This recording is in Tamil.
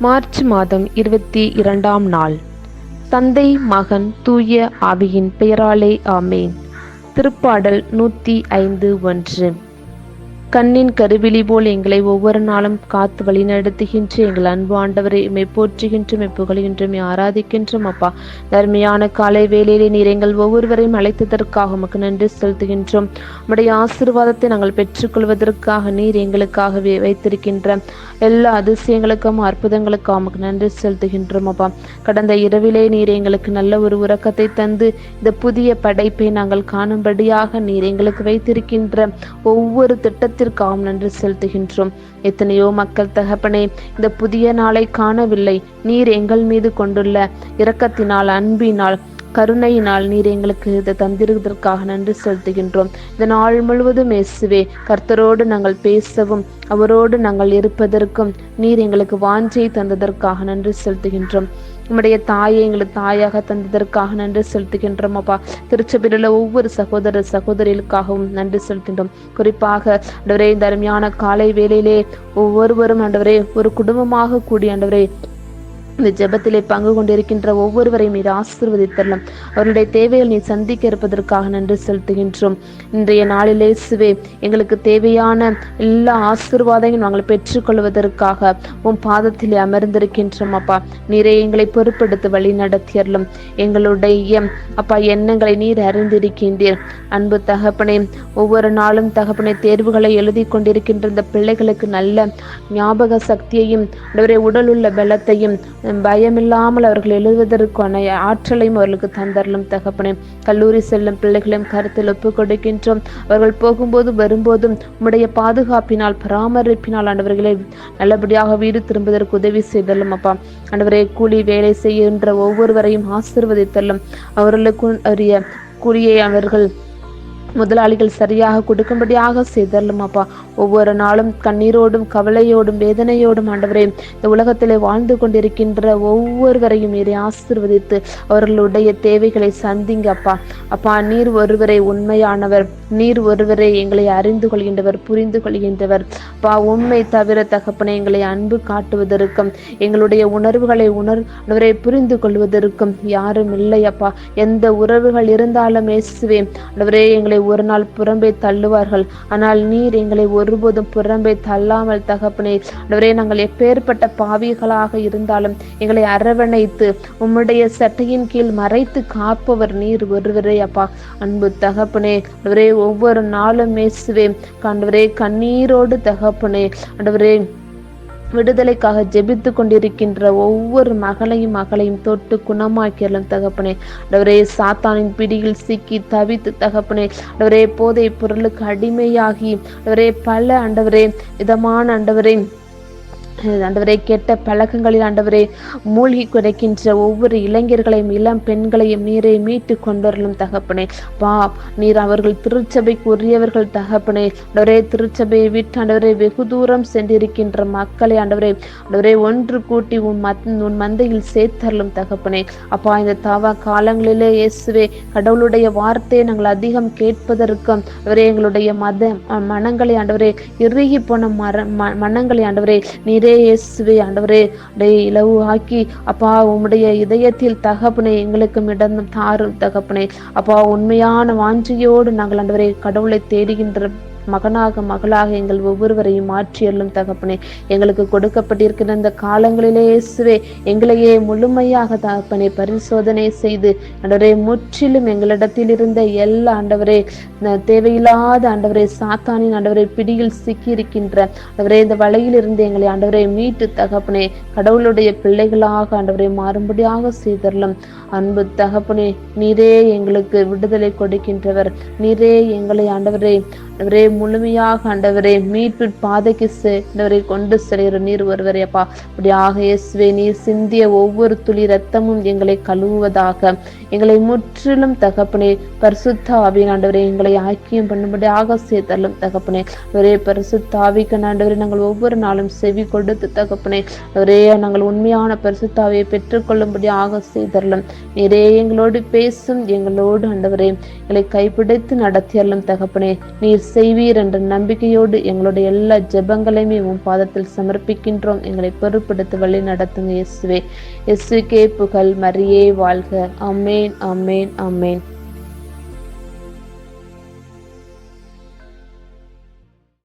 மார்ச் மாதம் இருபத்தி இரண்டாம் நாள். தந்தை மகன் தூய ஆவியின் பெயராலே ஆமேன். திருப்பாடல் நூற்றி ஐந்து ஒன்று. கண்ணின் கருவிழி போல் எங்களை ஒவ்வொரு நாளும் காத்து வழிநடத்துகின்ற எங்கள் அன்பு ஆண்டவரை இமை போற்றுகின்றோம் மெய் புகழ்கின்றோம் ஆராதிக்கின்றோம் அப்பா. தர்மையான காலை வேலையிலே நீர் எங்கள் ஒவ்வொருவரையும் அழைத்ததற்காக உமக்கு நன்றி செலுத்துகின்றோம். உம்முடைய ஆசீர்வாதத்தை நாங்கள் பெற்றுக்கொள்வதற்காக நீர் எங்களுக்காக வைத்திருக்கின்ற எல்லா அதிசயங்களுக்கும் அற்புதங்களுக்கும் உமக்கு நன்றி செலுத்துகின்றோம் அப்பா. கடந்த இரவிலே நீர் எங்களுக்கு நல்ல ஒரு உறக்கத்தை தந்து இந்த புதிய படைப்பை நாங்கள் காணும்படியாக நீர் எங்களுக்கு வைத்திருக்கின்ற ஒவ்வொரு திட்டத்தை திட்டத்திற்காகவும் நன்றி செலுத்துகின்றோம். எத்தனையோ மக்கள் தகப்பனே இந்த புதிய நாளை காணவில்லை. நீர் எங்கள் மீது கொண்டுள்ள இரக்கத்தினால் அன்பினால் கருணையினால் நீர் எங்களுக்கு இதை தந்திருப்பதற்காக நன்றி செலுத்துகின்றோம். இந்த நாள் முழுவதும் இயேசுவே கர்த்தரோடு நாங்கள் பேசவும் அவரோடு நாங்கள் இருப்பதற்கும் நீர் எங்களுக்கு வாஞ்சை தந்ததற்காக நன்றி செலுத்துகின்றோம். உம்முடைய தாயை எங்களுக்கு தாயாக தந்ததற்காக நன்றி செலுத்துகின்றோம் அப்பா. திருச்சபையில் ஒவ்வொரு சகோதர சகோதரிகளுக்காகவும் நன்றி செலுத்துகின்றோம். குறிப்பாக அண்டவரே இந்த அருமையான காலை வேளையிலே ஒவ்வொருவரும் ஆண்டவரே ஒரு குடும்பமாக கூடி ஆண்டவரே இந்த ஜெபத்திலே பங்கு கொண்டிருக்கின்ற ஒவ்வொருவரையும் நீர் ஆசீர்வதித்தரலாம் அவருடைய தேவைகள் நீ சந்திக்க இருப்பதற்காக நன்றி செலுத்துகின்றோம். இன்றைய நாளிலே சுவே எங்களுக்கு தேவையான எல்லா ஆசீர்வாதங்களும் நாங்கள் பெற்றுக்கொள்வதற்காக உன் பாதத்திலே அமர்ந்திருக்கின்றோம் அப்பா. நீரே எங்களை பொறுப்படுத்தி வழி நடத்தியறலும் எங்களுடைய அப்பா எண்ணங்களை நீர் அறிந்திருக்கின்றீர். அன்பு தகப்பனே ஒவ்வொரு நாளும் தகப்பனை தேர்வுகளை எழுதி கொண்டிருக்கின்ற இந்த பிள்ளைகளுக்கு நல்ல ஞாபக சக்தியையும் உடல் உள்ள பலத்தையும் பயமில்லாமல் அவர்கள் எழுதுவதற்கான ஆற்றலையும் அவர்களுக்கு தந்தரலும் தகப்பனே. கல்லூரி செல்லும் பிள்ளைகளையும் கருத்தில் ஒப்புக் கொடுக்கின்றோம். அவர்கள் போகும்போது வரும்போதும் உம்முடைய பாதுகாப்பினால் பராமரிப்பினால் ஆண்டவர்களை நல்லபடியாக வீடு திரும்புவதற்கு உதவி செய்தலும் அப்பா. ஆண்டவரே கூலி வேலை செய்கின்ற ஒவ்வொருவரையும் ஆசீர்வதித்தலும். அவர்களுக்கு உரிய கூலியை அவர்கள் முதலாளிகள் சரியாக கொடுக்கும்படியாக செய்தரலும் அப்பா. ஒவ்வொரு நாளும் கண்ணீரோடும் கவலையோடும் வேதனையோடும் ஆண்டவரே இந்த உலகத்திலே வாழ்ந்து கொண்டிருக்கின்ற ஒவ்வொருவரையும் நீரை ஆசிர்வதித்து அவர்களுடைய தேவைகளை சந்திங்க அப்பா. அப்பா நீர் ஒருவரே உண்மையானவர். நீர் ஒருவரே எங்களை அறிந்து கொள்கின்றவர் புரிந்து கொள்கின்றவர். அப்பா உண்மை தவிர தகப்பனை எங்களை அன்பு காட்டுவதற்கும் எங்களுடைய உணர்வுகளை உணர்வரை புரிந்து கொள்வதற்கும் யாரும் இல்லை அப்பா. எந்த உறவுகள் இருந்தாலும் இயேசுவே அவரே எங்களை ஒரு நாள் புறம்பே தள்ளுவார்கள். ஆனால் நீர் எங்களை ஒருபோதும் புறம்பே தள்ளாமல் தகப்பனே. ஆண்டவரே நாங்கள் எப்பேற்பட்ட பாவிகளாக இருந்தாலும் எங்களை அரவணைத்து உம்முடைய சட்டையின் கீழ் மறைத்து காப்பவர் நீர் ஒருவரே அப்பா. அன்பு தகப்பனே ஆண்டவரே ஒவ்வொரு நாளும் மேசுவே ஆண்டவரே கண்ணீரோடு தகப்பனே ஆண்டவரே விடுதலைக்காக ஜெபித்து கொண்டிருக்கின்ற ஒவ்வொரு மகளையும் மகளையும் தொட்டு குணமாக்கியலும் தகப்பனே. அவரே சாத்தானின் பிடியில் சிக்கி தவித்து தகப்பனே. அவரே போதை பொருளுக்கு அடிமையாகி அவரே பல ஆண்டவரே இதமான ஆண்டவரே ஆண்டவரே கெட்ட பழக்கங்களில் ஆண்டவரே மூழ்கி குறைக்கின்ற ஒவ்வொரு இளைஞர்களையும் இளம் பெண்களையும் நீரை மீட்டு கொண்டவர்களும் தகப்பனே. வா நீர் அவர்கள் திருச்சபைக்கு உரியவர்கள் தகப்பனே. ஆண்டவரே திருச்சபையை விட்டு ஆண்டவரே வெகு தூரம் சென்றிருக்கின்ற மக்களை ஆண்டவரே ஆண்டவரே ஒன்று கூட்டி உன் மத் உன் மந்தையில் சேர்த்தரலும் தகப்பனே. அப்பா இந்த தாவா காலங்களிலே இயேசுவே கடவுளுடைய வார்த்தையை நாங்கள் அதிகம் கேட்பதற்கும் அவரே எங்களுடைய மத மனங்களை ஆண்டவரே இறுகி போன மர ம- மனங்களை ஆண்டவரே நீரே இயேசுவே ஆண்டவரே டே இலவு ஆக்கி அப்பா உம்முடைய இதயத்தில் தகப்பனை எங்களுக்கும் இடம் தாரும் தகப்பனை. அப்பா உண்மையான வாஞ்சியோடு நாங்கள் ஆண்டவரே கடவுளை தேடுகின்ற மகனாக மகளாக எங்கள் ஒவ்வொருவரையும் மாற்றியல்லும் தகப்பனே. எங்களுக்கு கொடுக்கப்பட்டிருக்கிற இந்த காலங்களிலே இயேசுவே எங்களையே முழுமையாக தகப்பனே பரிசோதனை செய்து ஆண்டவரே முற்றிலும் எங்களிடத்தில் இருந்த எல்லா ஆண்டவரே தேவையில்லாத ஆண்டவரே சாத்தானின் ஆண்டவரை பிடியில் சிக்கி இருக்கின்ற ஆண்டவரே இந்த வலையில் இருந்து எங்களை ஆண்டவரை மீட்டு தகப்பனே கடவுளுடைய பிள்ளைகளாக ஆண்டவரை மாறும்படியாக செய்தரலும் அன்பு தகப்பனே நீரே எங்களுக்கு விடுதலை கொடுக்கின்றவர் நீரே எங்களை ஆண்டவரே ஆண்டவரே முழுமையாக ஆண்டவரே மீட்பு பாதைக்கு சென்றவரை கொண்டு செல்கிற நீர் ஒருவரே அப்பா. அப்படியாக இயேசுவே நீர் சிந்திய ஒவ்வொரு துளி ரத்தமும் எங்களை கழுவுவதாக. எங்களை முற்றிலும் தகப்பனே பரிசுத்தாவி ஆண்டவரே எங்களை ஆக்கியம் பண்ணும்படியாக சேர்த்தலும் தகப்பனே. ஒரே பரிசுத்தாவிக்கு ஆண்டவரே நாங்கள் ஒவ்வொரு நாளும் செவி கொடுத்து தகப்பனே. ஒரே நாங்கள் உண்மையான பரிசுத்தாவியை பெற்றுக்கொள்ளும்படியாக செய்தரலும் நீரே எங்களோடு பேசும் எங்களோடு ஆண்டவரே எங்களை கைப்பிடித்து நடத்தியலும் தகப்பனே. நீர் செய்வீர் என்ற நம்பிக்கையோடு எங்களுடைய எல்லா ஜெபங்களையுமே உன் பாதத்தில் சமர்ப்பிக்கின்றோம். எங்களை பொறுப்படுத்த வழி நடத்துங்க இயேசுவே. இயேசுக்கே புகழ் மரியே வாழ்க. அமேன் அமேன் அமேன்